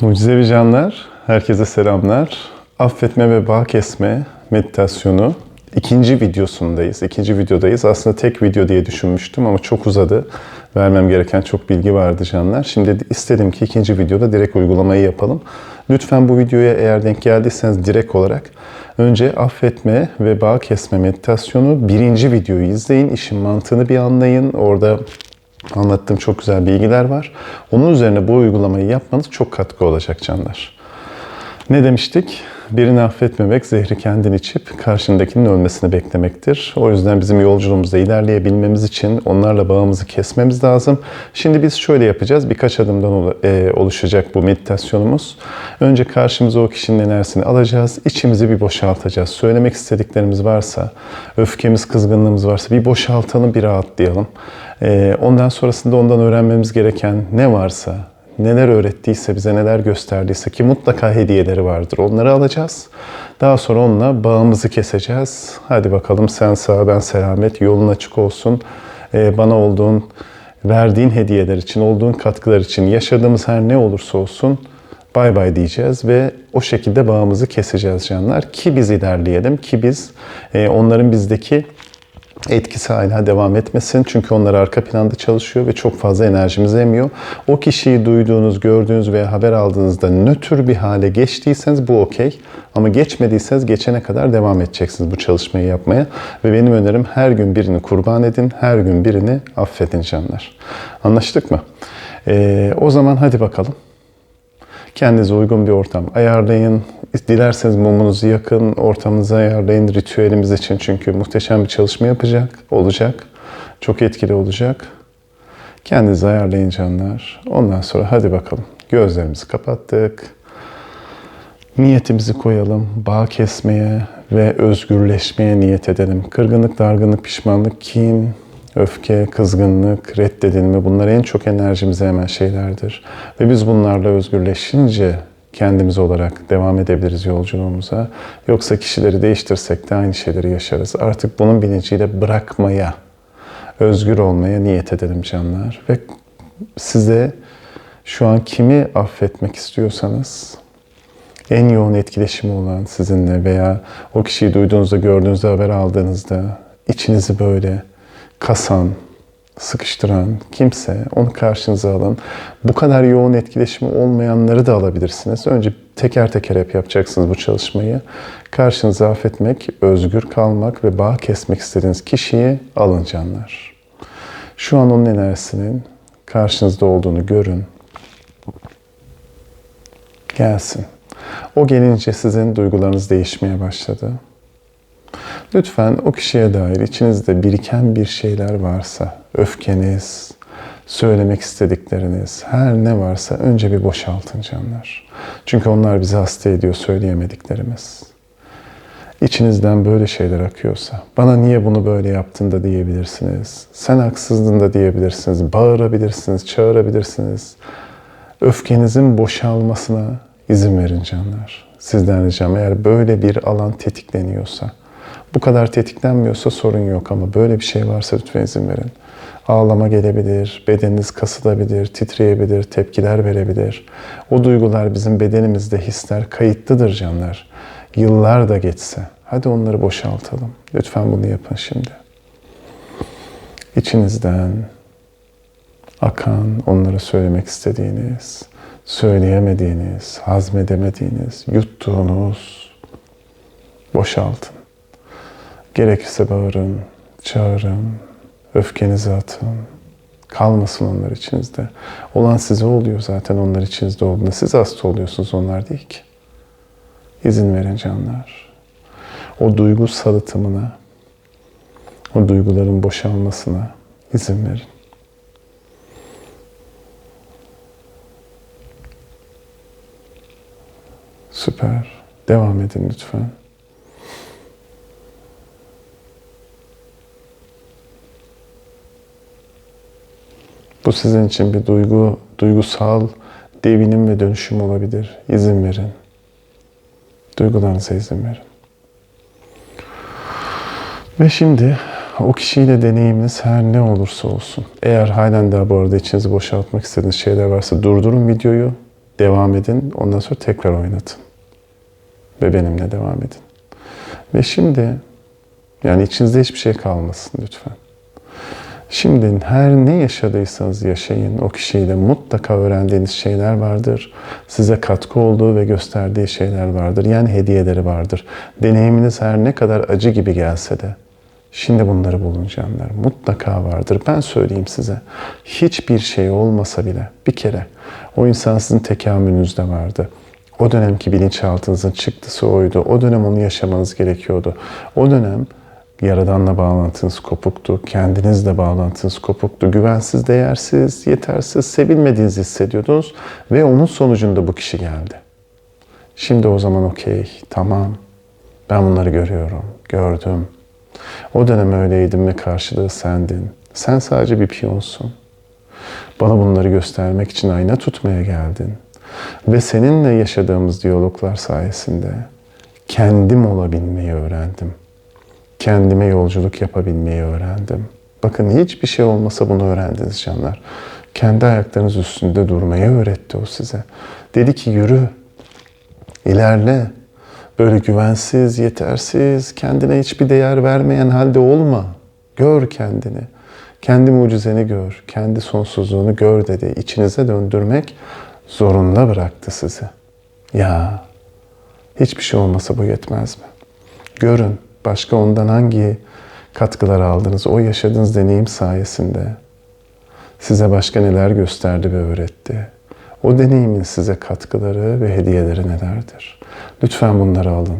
Mucizevi canlar, herkese selamlar. Affetme ve bağ kesme meditasyonu ikinci videosundayız. İkinci videodayız. Aslında tek video diye düşünmüştüm ama çok uzadı. Vermem gereken çok bilgi vardı canlar. Şimdi istedim ki ikinci videoda direkt uygulamayı yapalım. Lütfen bu videoya eğer denk geldiyseniz direkt olarak önce affetme ve bağ kesme meditasyonu birinci videoyu izleyin. İşin mantığını bir anlayın. Orada anlattığım çok güzel bilgiler var. Onun üzerine bu uygulamayı yapmanız çok katkı olacak canlar. Ne demiştik? Birini affetmemek zehri kendin içip karşındakinin ölmesini beklemektir. O yüzden bizim yolculuğumuzda ilerleyebilmemiz için onlarla bağımızı kesmemiz lazım. Şimdi biz şöyle yapacağız. Birkaç adımdan e, oluşacak bu meditasyonumuz. Önce karşımıza o kişinin enerjisini alacağız. İçimizi bir boşaltacağız. Söylemek istediklerimiz varsa, öfkemiz, kızgınlığımız varsa bir boşaltalım, bir rahatlayalım. E, ondan sonrasında ondan öğrenmemiz gereken ne varsa, neler öğrettiyse, bize neler gösterdiyse ki mutlaka hediyeleri vardır. Onları alacağız. Daha sonra onunla bağımızı keseceğiz. Hadi bakalım sen sağ ben selamet, yolun açık olsun. Ee, bana olduğun, verdiğin hediyeler için, olduğun katkılar için, yaşadığımız her ne olursa olsun bay bay diyeceğiz ve o şekilde bağımızı keseceğiz canlar. Ki biz ilerleyelim, ki biz e, onların bizdeki etkisi hala devam etmesin. Çünkü onlar arka planda çalışıyor ve çok fazla enerjimizi emiyor. O kişiyi duyduğunuz, gördüğünüz veya haber aldığınızda nötr bir hale geçtiyseniz bu okey. Ama geçmediyseniz geçene kadar devam edeceksiniz bu çalışmayı yapmaya. Ve benim önerim her gün birini kurban edin, her gün birini affedin canlar. Anlaştık mı? Ee, o zaman hadi bakalım. Kendinize uygun bir ortam ayarlayın. Dilerseniz mumunuzu yakın, ortamınızı ayarlayın ritüelimiz için. Çünkü muhteşem bir çalışma yapacak, olacak. Çok etkili olacak. Kendinizi ayarlayın canlar. Ondan sonra hadi bakalım. Gözlerimizi kapattık. Niyetimizi koyalım. Bağ kesmeye ve özgürleşmeye niyet edelim. Kırgınlık, dargınlık, pişmanlık, kin, öfke, kızgınlık, reddedilme bunlar en çok enerjimize hemen şeylerdir. Ve biz bunlarla özgürleşince kendimiz olarak devam edebiliriz yolculuğumuza. Yoksa kişileri değiştirsek de aynı şeyleri yaşarız. Artık bunun bilinciyle bırakmaya, özgür olmaya niyet edelim canlar. Ve size şu an kimi affetmek istiyorsanız en yoğun etkileşimi olan sizinle veya o kişiyi duyduğunuzda, gördüğünüzde, haber aldığınızda içinizi böyle kasan, sıkıştıran kimse onu karşınıza alın. Bu kadar yoğun etkileşimi olmayanları da alabilirsiniz. Önce teker teker hep yapacaksınız bu çalışmayı. Karşınıza affetmek, özgür kalmak ve bağ kesmek istediğiniz kişiyi alın canlar. Şu an onun enerjisinin karşınızda olduğunu görün. Gelsin. O gelince sizin duygularınız değişmeye başladı. Lütfen o kişiye dair içinizde biriken bir şeyler varsa, öfkeniz, söylemek istedikleriniz, her ne varsa önce bir boşaltın canlar. Çünkü onlar bizi hasta ediyor söyleyemediklerimiz. İçinizden böyle şeyler akıyorsa, bana niye bunu böyle yaptın da diyebilirsiniz. Sen haksızdın da diyebilirsiniz. Bağırabilirsiniz, çağırabilirsiniz. Öfkenizin boşalmasına izin verin canlar. Sizden ricam eğer böyle bir alan tetikleniyorsa, bu kadar tetiklenmiyorsa sorun yok ama böyle bir şey varsa lütfen izin verin. Ağlama gelebilir, bedeniniz kasılabilir, titreyebilir, tepkiler verebilir. O duygular bizim bedenimizde hisler kayıtlıdır canlar. Yıllar da geçse. Hadi onları boşaltalım. Lütfen bunu yapın şimdi. İçinizden akan, onlara söylemek istediğiniz, söyleyemediğiniz, hazmedemediğiniz, yuttuğunuz boşaltın. Gerekirse bağırın, çağırın, öfkenizi atın. Kalmasın onlar içinizde. Olan size oluyor zaten onlar içinizde olduğunda. Siz hasta oluyorsunuz, onlar değil ki. İzin verin canlar. O duygu salıtımına, o duyguların boşalmasına izin verin. Süper. Devam edin lütfen. Bu sizin için bir duygu, duygusal devinim ve dönüşüm olabilir. İzin verin. Duygularınıza izin verin. Ve şimdi o kişiyle deneyiminiz her ne olursa olsun. Eğer halen daha bu arada içinizi boşaltmak istediğiniz şeyler varsa durdurun videoyu. Devam edin. Ondan sonra tekrar oynatın. Ve benimle devam edin. Ve şimdi yani içinizde hiçbir şey kalmasın lütfen. Şimdi her ne yaşadıysanız yaşayın. O kişiyle mutlaka öğrendiğiniz şeyler vardır. Size katkı olduğu ve gösterdiği şeyler vardır. Yani hediyeleri vardır. Deneyiminiz her ne kadar acı gibi gelse de şimdi bunları bulun canlar. Mutlaka vardır. Ben söyleyeyim size. Hiçbir şey olmasa bile bir kere o insan sizin tekamülünüzde vardı. O dönemki bilinçaltınızın çıktısı oydu. O dönem onu yaşamanız gerekiyordu. O dönem Yaradanla bağlantınız kopuktu, kendinizle bağlantınız kopuktu, güvensiz, değersiz, yetersiz, sevilmediğinizi hissediyordunuz ve onun sonucunda bu kişi geldi. Şimdi o zaman okey, tamam, ben bunları görüyorum, gördüm. O dönem öyleydim ve karşılığı sendin. Sen sadece bir piyonsun. Bana bunları göstermek için ayna tutmaya geldin. Ve seninle yaşadığımız diyaloglar sayesinde kendim olabilmeyi öğrendim.'' Kendime yolculuk yapabilmeyi öğrendim. Bakın hiçbir şey olmasa bunu öğrendiniz canlar. Kendi ayaklarınız üstünde durmayı öğretti o size. Dedi ki yürü, ilerle. Böyle güvensiz, yetersiz, kendine hiçbir değer vermeyen halde olma. Gör kendini. Kendi mucizeni gör, kendi sonsuzluğunu gör dedi. İçinize döndürmek zorunda bıraktı sizi. Ya hiçbir şey olmasa bu yetmez mi? Görün, Başka ondan hangi katkılar aldınız? O yaşadığınız deneyim sayesinde size başka neler gösterdi ve öğretti? O deneyimin size katkıları ve hediyeleri nelerdir? Lütfen bunları alın.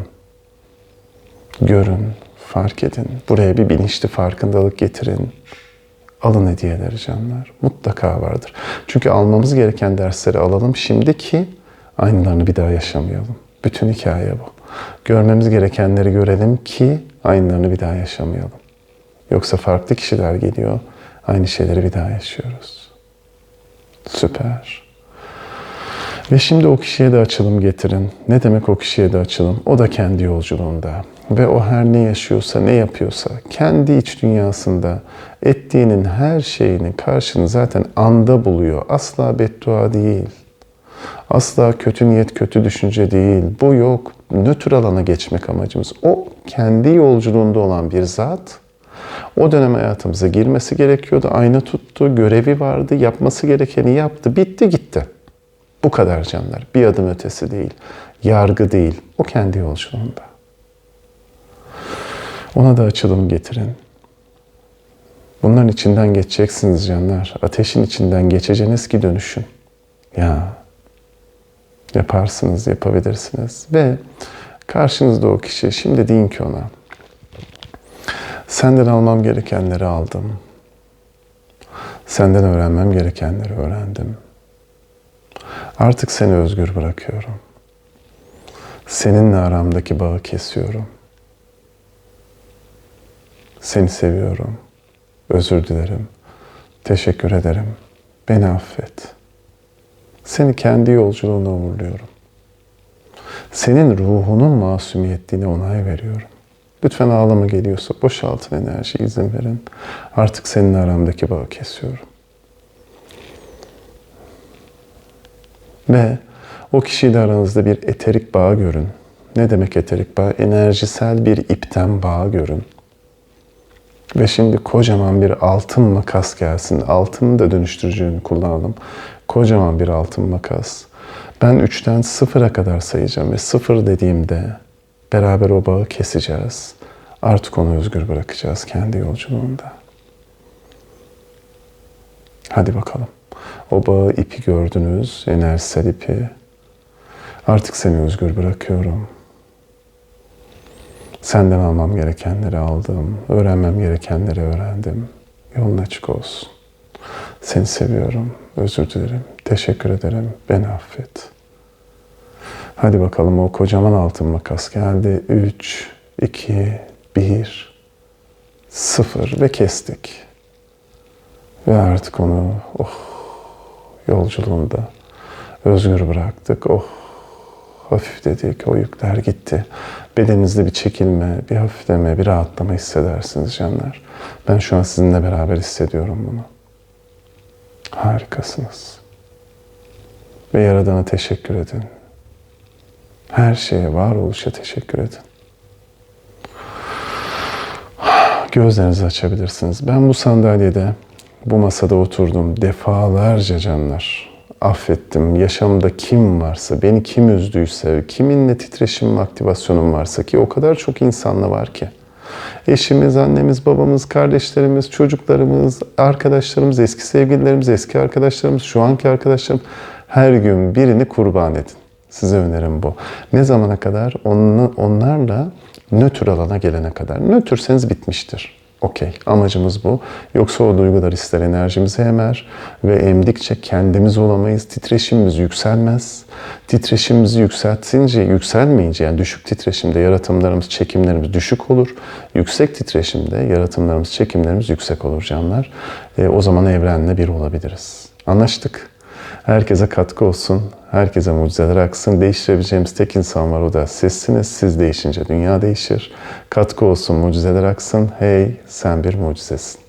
Görün, fark edin. Buraya bir bilinçli farkındalık getirin. Alın hediyeleri canlar. Mutlaka vardır. Çünkü almamız gereken dersleri alalım şimdi ki aynılarını bir daha yaşamayalım. Bütün hikaye bu. Görmemiz gerekenleri görelim ki aynılarını bir daha yaşamayalım. Yoksa farklı kişiler geliyor, aynı şeyleri bir daha yaşıyoruz. Süper. Ve şimdi o kişiye de açılım getirin. Ne demek o kişiye de açılım? O da kendi yolculuğunda. Ve o her ne yaşıyorsa, ne yapıyorsa, kendi iç dünyasında ettiğinin her şeyini karşını zaten anda buluyor. Asla beddua değil. Asla kötü niyet, kötü düşünce değil. Bu yok. Nötr alana geçmek amacımız. O kendi yolculuğunda olan bir zat. O dönem hayatımıza girmesi gerekiyordu. Ayna tuttu, görevi vardı, yapması gerekeni yaptı. Bitti gitti. Bu kadar canlar. Bir adım ötesi değil. Yargı değil. O kendi yolculuğunda. Ona da açılım getirin. Bunların içinden geçeceksiniz canlar. Ateşin içinden geçeceğiniz ki dönüşün. Ya Yaparsınız, yapabilirsiniz. Ve karşınızda o kişi şimdi deyin ki ona senden almam gerekenleri aldım. Senden öğrenmem gerekenleri öğrendim. Artık seni özgür bırakıyorum. Seninle aramdaki bağı kesiyorum. Seni seviyorum. Özür dilerim. Teşekkür ederim. Beni affet.'' Seni kendi yolculuğuna uğurluyorum. Senin ruhunun masumiyetliğine onay veriyorum. Lütfen ağlama geliyorsa boşaltın enerji izin verin. Artık senin aramdaki bağı kesiyorum. Ve o kişiyle aranızda bir eterik bağ görün. Ne demek eterik bağ? Enerjisel bir ipten bağ görün. Ve şimdi kocaman bir altın makas gelsin. Altını da dönüştürücünü kullanalım. Kocaman bir altın makas. Ben üçten sıfıra kadar sayacağım ve sıfır dediğimde beraber o bağı keseceğiz. Artık onu özgür bırakacağız kendi yolculuğunda. Hadi bakalım. O bağı ipi gördünüz, enerjisel ipi. Artık seni özgür bırakıyorum. Senden almam gerekenleri aldım. Öğrenmem gerekenleri öğrendim. Yolun açık olsun. Seni seviyorum. Özür dilerim. Teşekkür ederim. Beni affet. Hadi bakalım o kocaman altın makas geldi. 3, 2, 1, 0 ve kestik. Ve artık onu oh yolculuğunda özgür bıraktık. Oh hafif dedik, o yükler gitti. Bedeninizde bir çekilme, bir hafifleme, bir rahatlama hissedersiniz canlar. Ben şu an sizinle beraber hissediyorum bunu. Harikasınız. Ve Yaradan'a teşekkür edin. Her şeye, varoluşa teşekkür edin. Gözlerinizi açabilirsiniz. Ben bu sandalyede, bu masada oturdum defalarca canlar. Affettim. Yaşamda kim varsa, beni kim üzdüyse, kiminle titreşimim, aktivasyonum varsa ki o kadar çok insanla var ki. Eşimiz, annemiz, babamız, kardeşlerimiz, çocuklarımız, arkadaşlarımız, eski sevgililerimiz, eski arkadaşlarımız, şu anki arkadaşlarım her gün birini kurban edin. Size önerim bu. Ne zamana kadar? Onla- onlarla nötr alana gelene kadar. Nötrseniz bitmiştir. Okey. Amacımız bu. Yoksa o duygular ister enerjimizi emer ve emdikçe kendimiz olamayız. Titreşimimiz yükselmez. Titreşimimizi yükseltince, yükselmeyince yani düşük titreşimde yaratımlarımız, çekimlerimiz düşük olur. Yüksek titreşimde yaratımlarımız, çekimlerimiz yüksek olur canlar. E, o zaman evrenle bir olabiliriz. Anlaştık. Herkese katkı olsun. Herkese mucizeler aksın. Değiştirebileceğimiz tek insan var o da sizsiniz. Siz değişince dünya değişir. Katkı olsun, mucizeler aksın. Hey sen bir mucizesin.